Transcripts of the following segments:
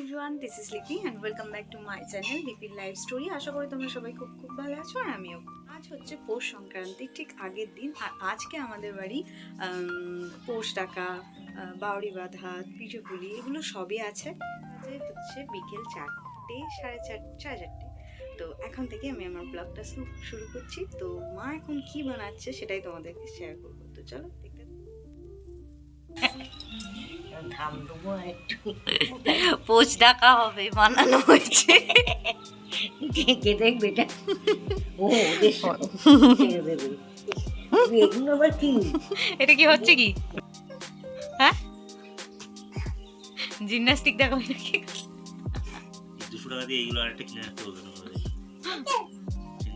Everyone this is Lipi and welcome back to my channel লিপির life story আশা করি তোমরা সবাই খুব খুব ভালো আছো আর আমিও আজ হচ্ছে পৌষ সংক্রান্তির ঠিক আগের দিন। আর আজকে আমাদের বাড়ি পৌষ ডাকা বাউরি বাঁধা, পিঠেপুলি, এগুলো সবই আছে। হচ্ছে বিকেল চারটে, সাড়ে চারটে সাড়ে চারটে। তো এখন থেকে আমি আমার ব্লগটা শুরু করছি। তো মা এখন কি বানাচ্ছে সেটাই তোমাদেরকে শেয়ার করব। তো চলো পোচ ডাকা হবে বানানো হয়েছে ঢেকে দেখবে এটা? ও কি? এটা কি হচ্ছে কি? হ্যাঁ? জিমন্যাস্টিক নাকি দুশো টাকা দিয়ে এইগুলো আরেকটা কিনে রাখতে বলবে না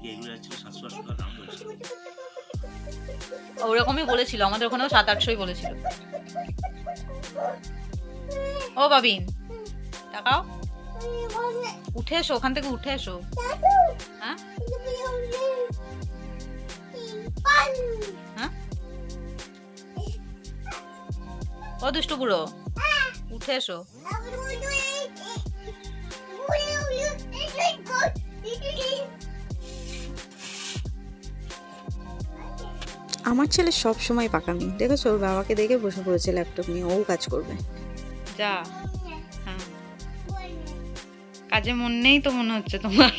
এগুলো যাচ্ছিল সাতশো আটশো টাকা দাম ওরকমই বলেছিল আমাদের ওখানেও সাত আটশোই বলেছিল। ও বাবিন তাকাও। উঠে এসো, ওখান থেকে উঠে এসো। হ্যাঁ? হ্যাঁ? ও দুষ্টু বুড়ো, উঠে এসো। আমার ছেলে সব সময় পাকামি। দেখেছ? ওর বাবাকে দেখে বসে পড়েছে ল্যাপটপ নিয়ে। ও কাজ করবে। যা। হ্যাঁ। কাজে মন নেই তো মনে হচ্ছে তোমার।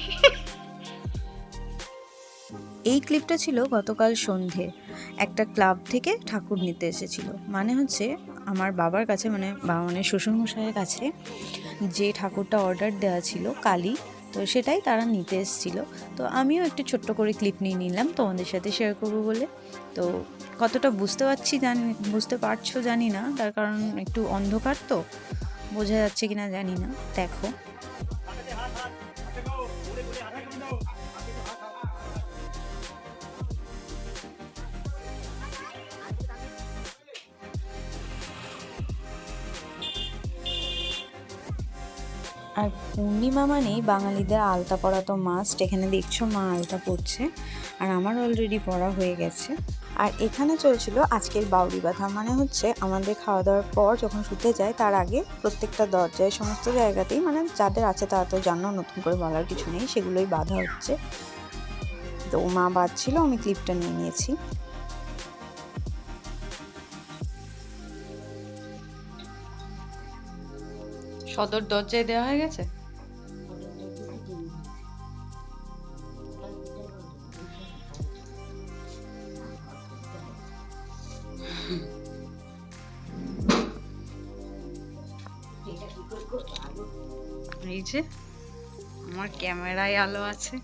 এই ক্লিপটা ছিল গতকাল সন্ধে। একটা ক্লাব থেকে ঠাকুর নিতে এসেছিল। মানে হচ্ছে আমার বাবার কাছে মানে বাবা মানে শ্বশুরমশাইয়ের কাছে যে ঠাকুরটা অর্ডার দেওয়া ছিল কালী তো সেটাই তারা নিতে এসেছিল। তো আমিও একটু ছোট্ট করে ক্লিপ নিয়ে নিলাম তোমাদের সাথে শেয়ার করব বলে। তো কতটা বুঝতে পারছি জানি, বুঝতে পারছ জানি না, তার কারণ একটু অন্ধকার তো, বোঝা যাচ্ছে কি না জানি না, দেখো। আর পূর্ণিমা মানেই বাঙালিদের আলতা পরা তো মাস্ট এখানে দেখছ মা আলতা পড়ছে আর আমার অলরেডি পড়া হয়ে গেছে। আর এখানে চলছিল আজকের বাউরি বাঁধা মানে হচ্ছে আমাদের খাওয়া দাওয়ার পর যখন শুতে যায়, তার আগে প্রত্যেকটা দরজায় সমস্ত জায়গাতেই মানে যাদের আছে তারা তো জানো, নতুন করে বলার কিছু নেই, সেগুলোই বাঁধা হচ্ছে। তো মা বাঁধছিল, আমি ক্লিপটা নিয়ে নিয়েছি। সদর দরজায় দেওয়া হয়ে গেছে? এই যে আমার ক্যামেরায় আলো আছে।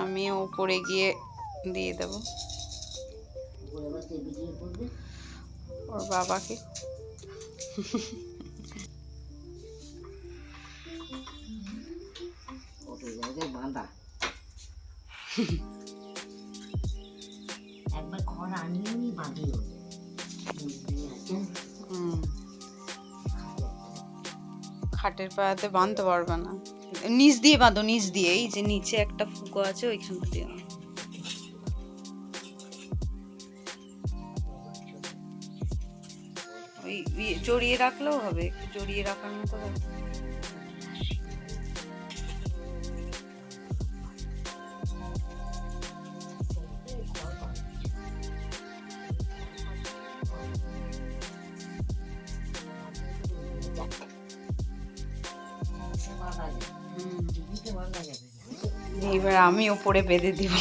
আমি ওপরে গিয়ে দিয়ে দেবো। উপরে ওর বাবাকে। বাঁধা। খাটের পায়াতে বাঁধতে পারবে না। নিচ দিয়ে বাঁধো নিচ দিয়ে। এই যে নিচে একটা ফুকো আছে ওইখানটা দিয়ে। ওই ইয়ে জড়িয়ে রাখলেও হবে একটু জড়িয়ে রাখার মতো এইবার আমি ওপরে বেঁধে দিব।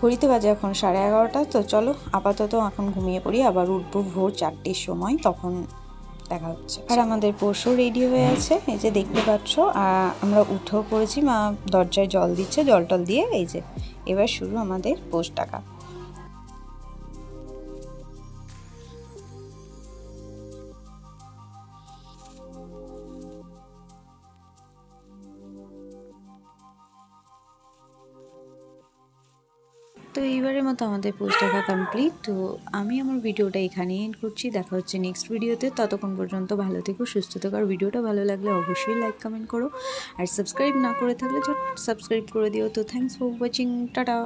ঘড়িতে বাজে এখন সাড়ে এগারোটা, তো চলো আপাতত এখন ঘুমিয়ে পড়ি, আবার উঠবো ভোর চারটের সময়, তখন দেখা হচ্ছে। আর আমাদের পশু রেডি হয়ে আছে, এই যে দেখতে পাচ্ছ আমরা উঠেও পড়েছি, মা দরজায় জল দিচ্ছে, জল টল দিয়ে এই যে, এবার শুরু আমাদের পোষ টাকা। তো এইবারের মতো আমাদের পোস্ট দেখা কমপ্লিট তো আমি আমার ভিডিওটা এখানে এন্ড করছি। দেখা হচ্ছে নেক্সট ভিডিওতে ততক্ষণ পর্যন্ত ভালো থেকো, সুস্থ থেকো। আর ভিডিওটা ভালো লাগলে অবশ্যই লাইক কমেন্ট করো। আর সাবস্ক্রাইব না করে থাকলে সাবস্ক্রাইব করে দিও। তো থ্যাংকস ফর ওয়াচিং টাটা!